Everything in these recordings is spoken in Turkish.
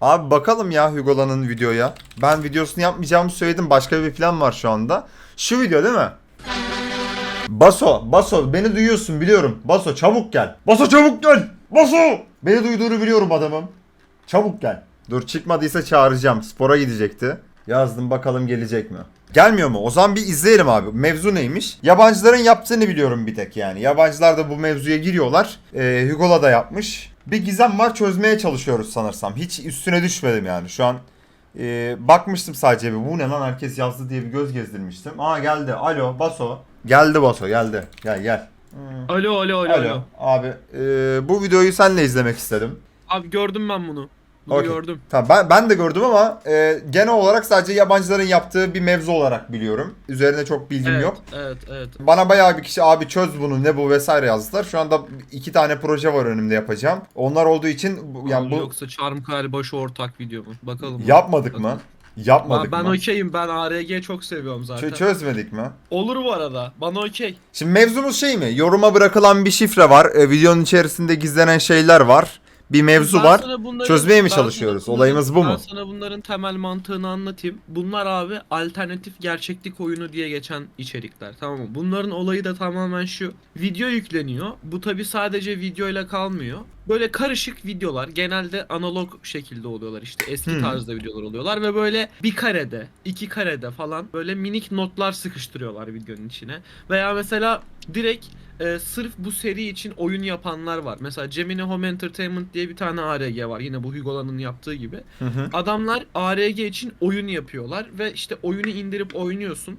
Abi bakalım ya Hugo'lanın videoya. Ben videosunu yapmayacağımı söyledim. Başka bir plan var şu anda. Şu video değil mi? Baso, Baso beni duyuyorsun biliyorum. Baso çabuk gel. Baso çabuk gel. Baso! Beni duyduğunu biliyorum adamım. Çabuk gel. Dur çıkmadıysa çağıracağım. Spora gidecekti. Yazdım bakalım gelecek mi? Gelmiyor mu? O zaman bir izleyelim abi. Mevzu neymiş? Yabancıların yaptığını biliyorum bir tek yani. Yabancılar da bu mevzuya giriyorlar. Ee, Hugo'la da yapmış. Bir gizem var çözmeye çalışıyoruz sanırsam. Hiç üstüne düşmedim yani. Şu an e, bakmıştım sadece bir. Bu ne lan herkes yazdı diye bir göz gezdirmiştim. Aa geldi. Alo Baso. Geldi Baso geldi. Gel gel. Alo alo alo Alo. alo. Abi e, bu videoyu senle izlemek istedim. Abi gördüm ben bunu. Bunu Okey. gördüm. Tamam ben, ben de gördüm ama e, genel olarak sadece yabancıların yaptığı bir mevzu olarak biliyorum. Üzerine çok bilgim evet, yok. Evet evet. Bana bayağı bir kişi abi çöz bunu ne bu vesaire yazdılar. Şu anda iki tane proje var önümde yapacağım. Onlar olduğu için bu- yani bu Yoksa Charm Kale başı ortak video mu? Bakalım. yapmadık mı? Bakalım. Yapmadık ben, ben mı? okeyim. Ben ARG çok seviyorum zaten. Çö- çözmedik mi? Olur bu arada. Bana okey. Şimdi mevzumuz şey mi? Yoruma bırakılan bir şifre var. E, videonun içerisinde gizlenen şeyler var. Bir mevzu Ben var. bunların- Çözmeye mi ben çalışıyoruz? bunların- Olayımız bu mu? Ben sana bunların temel mantığını anlatayım. Bunlar abi alternatif gerçeklik oyunu diye geçen içerikler tamam mı? Bunların olayı da tamamen şu. Video yükleniyor. Bu tabi sadece videoyla kalmıyor. Böyle karışık videolar genelde analog şekilde oluyorlar işte eski Hmm. tarzda videolar oluyorlar ve böyle bir karede, iki karede falan böyle minik notlar sıkıştırıyorlar videonun içine. Veya mesela direkt e, sırf bu seri için oyun yapanlar var. Mesela Gemini Home Entertainment diye bir tane ARG var. Yine bu Hugo'lanın yaptığı gibi. Hı hı. Adamlar ARG için oyun yapıyorlar ve işte oyunu indirip oynuyorsun.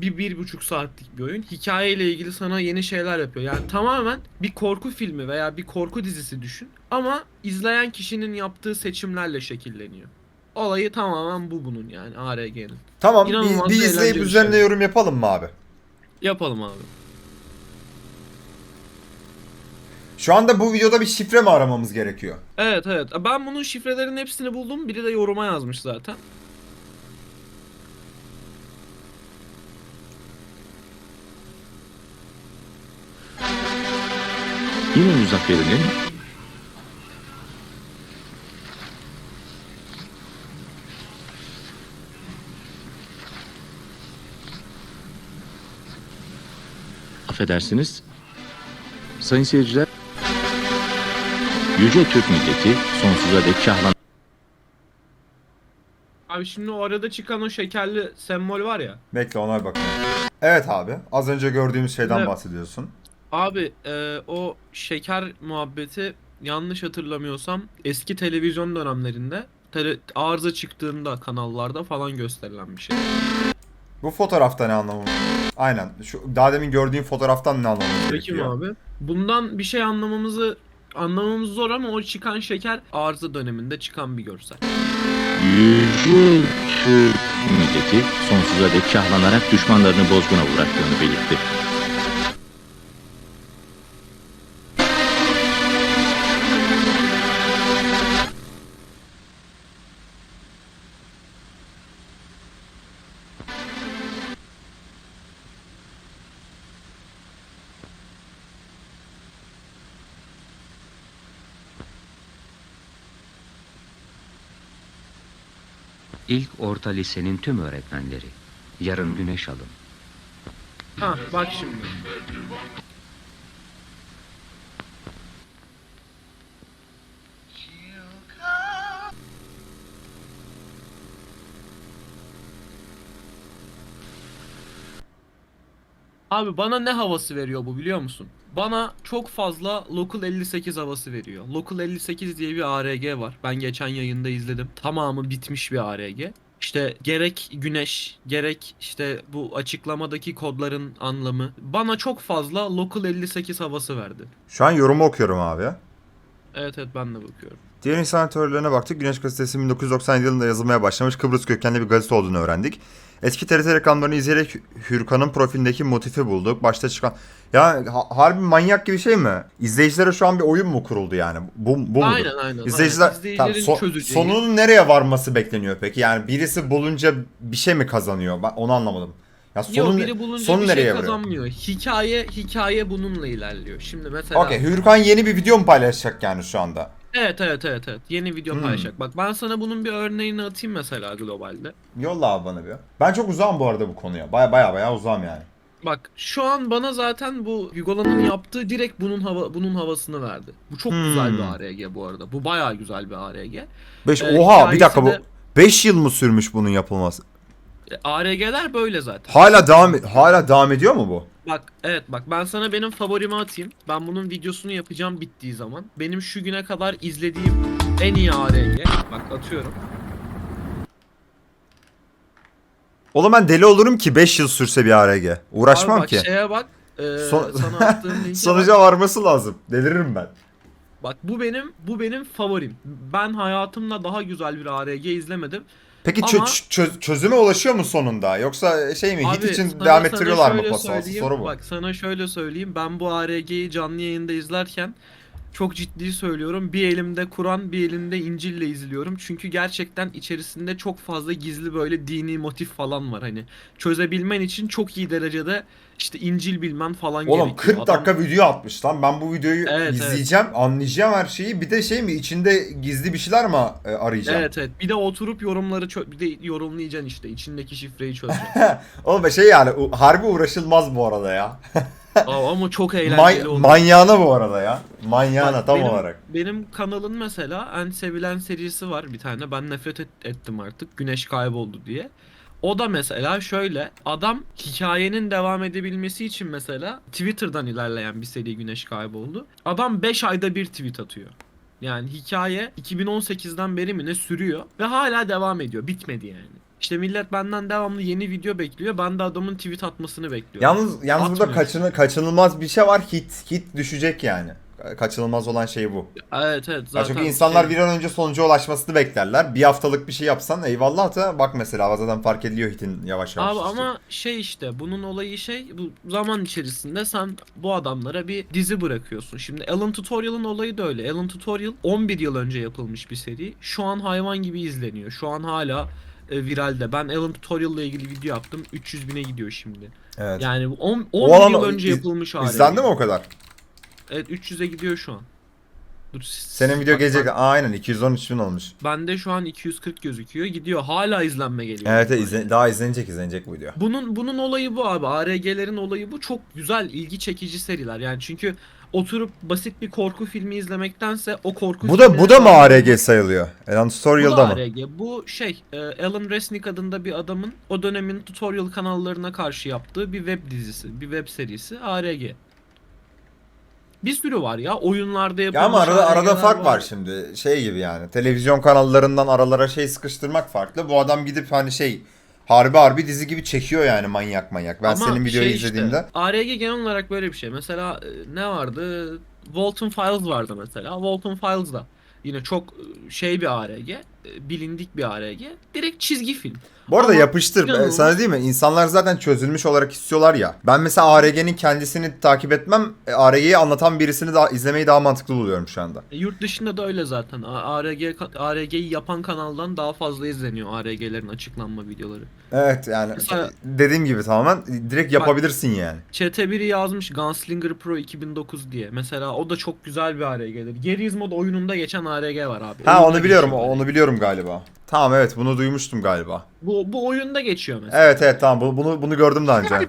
Bir, bir buçuk saatlik bir oyun. Hikayeyle ilgili sana yeni şeyler yapıyor. Yani tamamen bir korku filmi veya bir korku dizisi düşün. Ama izleyen kişinin yaptığı seçimlerle şekilleniyor. Olayı tamamen bu bunun yani ARG'nin. Tamam bir, İnanılmaz bir bir izleyip eğlenceli üzerine şey. yorum yapalım mı abi? Yapalım abi. Şu anda bu videoda bir şifre mi aramamız gerekiyor? Evet evet. Ben bunun şifrelerinin hepsini buldum. Biri de yoruma yazmış zaten. Yine Muzaffer'in Affedersiniz. Sayın seyirciler, Yüce Türk milleti sonsuza dek şahlan... Abi şimdi o arada çıkan o şekerli sembol var ya. Bekle ona bakalım. Evet abi. Az önce gördüğümüz şeyden Evet. bahsediyorsun. Abi e, o şeker muhabbeti yanlış hatırlamıyorsam eski televizyon dönemlerinde tele, arıza çıktığında kanallarda falan gösterilen bir şey. Bu fotoğrafta ne anlamı? Aynen. Şu daha demin gördüğün fotoğraftan ne anlamamız Peki mi abi? Bundan bir şey anlamamızı anlamamız zor ama o çıkan şeker arıza döneminde çıkan bir görsel. Milleti sonsuza dek şahlanarak düşmanlarını bozguna uğrattığını belirtti. İlk orta lisenin tüm öğretmenleri. Yarın güneş alın. Ha bak şimdi. Abi bana ne havası veriyor bu biliyor musun? Bana çok fazla Local 58 havası veriyor. Local 58 diye bir ARG var. Ben geçen yayında izledim. Tamamı bitmiş bir ARG. İşte gerek güneş, gerek işte bu açıklamadaki kodların anlamı bana çok fazla Local 58 havası verdi. Şu an yorumu okuyorum abi. Evet evet ben de bakıyorum. Diğer insan teorilerine baktık. Güneş Gazetesi 1997 yılında yazılmaya başlamış Kıbrıs kökenli bir gazete olduğunu öğrendik. Eski TRT reklamlarını izleyerek Hürkan'ın profilindeki motifi bulduk. Başta çıkan... Ya ha- harbi manyak gibi şey mi? İzleyicilere şu an bir oyun mu kuruldu yani? Bu, bu mudur? Aynen aynen. İzleyiciler aynen. Tamam, so- çözeceği. sonunun nereye varması bekleniyor peki? Yani birisi bulunca bir şey mi kazanıyor? Ben onu anlamadım. Ya Yok sonun, biri bulunca sonu bir nereye şey varıyor? kazanmıyor. Hikaye hikaye bununla ilerliyor. Şimdi mesela Okey, Hürkan yeni bir video mu paylaşacak yani şu anda? Evet evet evet evet. Yeni video Hmm. paylaşacak. Bak ben sana bunun bir örneğini atayım mesela globalde. Yolla abi bana bir. Ben çok uzağım bu arada bu konuya. Baya baya baya uzağım yani. Bak şu an bana zaten bu Hugola'nın yaptığı direkt bunun hava bunun havasını verdi. Bu çok Hmm. güzel bir ARG bu arada. Bu bayağı güzel bir ARG. 5 Ee, Oha bir dakika bu hikayesi 5 yıl mı sürmüş bunun yapılması? E, ARG'ler böyle zaten. Hala devam hala devam ediyor mu bu? Bak evet bak ben sana benim favorimi atayım. Ben bunun videosunu yapacağım bittiği zaman. Benim şu güne kadar izlediğim en iyi ARG. Bak atıyorum. Oğlum ben deli olurum ki 5 yıl sürse bir ARG. Uğraşmam Abi bak, ki. Şeye bak. e, Son- sana attığım linke bak. Sonuca varması lazım. Deliririm ben. Bak bu benim bu benim favorim. Ben hayatımda daha güzel bir ARG izlemedim. Peki Ama- çö- çö- çözüme ulaşıyor mu sonunda? Yoksa şey mi? hit için sana- devam sana ettiriyorlar mı şöyle söyleyeyim, soru bu. Bak sana şöyle söyleyeyim. Ben bu ARG'yi canlı yayında izlerken çok ciddi söylüyorum. Bir elimde Kur'an, bir elimde İncil'le izliyorum. Çünkü gerçekten içerisinde çok fazla gizli böyle dini motif falan var. Hani çözebilmen için çok iyi derecede işte İncil bilmen falan Oğlum gerekiyor. 40 Adam- dakika video atmış lan. Ben bu videoyu Evet, izleyeceğim, anlayacağım her şeyi. Bir de şey mi içinde gizli bir şeyler mi e, arayacağım? Evet evet. Bir de oturup yorumları çö- bir de yorumlayacaksın işte. içindeki şifreyi çözeceksin. Oğlum şey yani u- harbi uğraşılmaz bu arada ya. Aa, ama çok eğlenceli May- oldu. manyağına bu arada ya. Manyağına Bak, tam benim, olarak. Benim kanalın mesela en sevilen serisi var bir tane. Ben nefret et- ettim artık. Güneş kayboldu diye. O da mesela şöyle adam hikayenin devam edebilmesi için mesela Twitter'dan ilerleyen bir seri Güneş kayboldu. Adam 5 ayda bir tweet atıyor. Yani hikaye 2018'den beri mi ne sürüyor ve hala devam ediyor. Bitmedi yani. İşte millet benden devamlı yeni video bekliyor. Ben de adamın tweet atmasını bekliyorum. Yalnız yalnız burada Atmıyor. kaçını, kaçınılmaz bir şey var. Hit hit düşecek yani. Kaçınılmaz olan şey bu. Evet evet Ya zaten. çünkü insanlar şey- bir an önce sonuca ulaşmasını beklerler. Bir haftalık bir şey yapsan eyvallah da bak mesela zaten fark ediliyor hitin yavaş yavaş. Abi işte. ama şey işte bunun olayı şey bu zaman içerisinde sen bu adamlara bir dizi bırakıyorsun. Şimdi Alan Tutorial'ın olayı da öyle. Alan Tutorial 11 yıl önce yapılmış bir seri. Şu an hayvan gibi izleniyor. Şu an hala e, viralde. Ben Alan Tutorial ile ilgili video yaptım. 300 bine gidiyor şimdi. Evet. Yani 10 O 11 alan yıl önce iz- yapılmış hali. İzlendi mi o kadar? Evet 300'e gidiyor şu an. Dur, Senin video bak, gelecek. bak, Aynen 213 bin olmuş. Bende şu an 240 gözüküyor. Gidiyor. Hala izlenme geliyor. Evet, evet izle- daha izlenecek izlenecek bu video. Bunun bunun olayı bu abi. ARG'lerin olayı bu. Çok güzel, ilgi çekici seriler. Yani çünkü oturup basit bir korku filmi izlemektense o korku Bu da bu da mı ARG sayılıyor? Elan Bu Tutorial'da da mı? ARG. Bu şey, e, Alan Resnick adında bir adamın o dönemin tutorial kanallarına karşı yaptığı bir web dizisi, bir web serisi ARG. Bir sürü var ya. Oyunlarda yapılmış Ya ama arada arada ARG'ler fark var şimdi. Şey gibi yani. Televizyon kanallarından aralara şey sıkıştırmak farklı. Bu adam gidip hani şey harbi harbi dizi gibi çekiyor yani manyak manyak. Ben Ama senin videoyu şey işte, izlediğimde ARG genel olarak böyle bir şey. Mesela e, ne vardı? Walton Files vardı mesela. Walton Files da yine çok e, şey bir ARG, bilindik bir ARG. Direkt çizgi film. Bu arada Ama yapıştır. İnanılmaz- Sana değil mi? İnsanlar zaten çözülmüş olarak istiyorlar ya. Ben mesela ARG'nin kendisini takip etmem. e, ARG'yi anlatan birisini daha izlemeyi daha mantıklı buluyorum şu anda. E, Yurt dışında da öyle zaten. ARG ARG'yi yapan kanaldan daha fazla izleniyor ARG'lerin açıklanma videoları. Evet yani Mesela- dediğim gibi tamamen direkt yapabilirsin yani. Chat'e biri yazmış Gunslinger Pro 2009 diye. Mesela o da çok güzel bir ARG'dir. Gerizmod oyununda geçen ARG var abi. Ha Oyunda onu biliyorum. Onu biliyorum galiba. Tamam evet bunu duymuştum galiba. Bu, bu oyunda geçiyor mesela. Evet evet tamam bu- bunu bunu gördüm daha önce.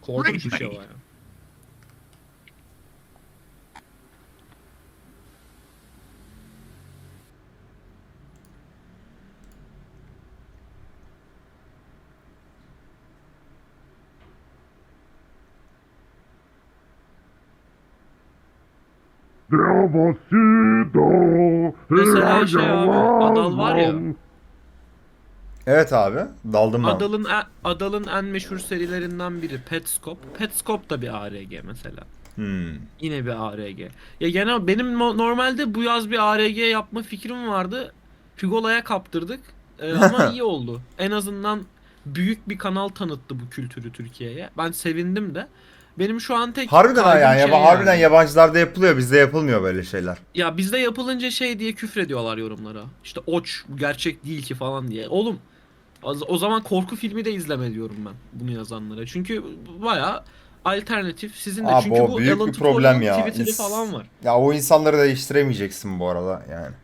Korkunç bir şey var ya. Mesela şey abi, Adal var ya. Evet abi daldım ben. Adal'ın Adal'ın en meşhur serilerinden biri Petscop. Petscop da bir ARG mesela. Hmm. Yine bir ARG. Ya genel benim no- normalde bu yaz bir ARG yapma fikrim vardı. Figola'ya kaptırdık. Ee, ama iyi oldu. En azından büyük bir kanal tanıttı bu kültürü Türkiye'ye. Ben sevindim de. Benim şu an tek Harbiden ha yani, şey yaba- harbiden yabancılarda yapılıyor bizde yapılmıyor böyle şeyler. Ya bizde yapılınca şey diye küfrediyorlar yorumlara. İşte oç bu gerçek değil ki falan diye. Oğlum o- o zaman korku filmi de izleme diyorum ben bunu yazanlara. Çünkü baya alternatif sizin de Abi çünkü o bu büyük Alan bir problem ya. Twitter'ı İns- falan var. Ya o insanları değiştiremeyeceksin bu arada yani.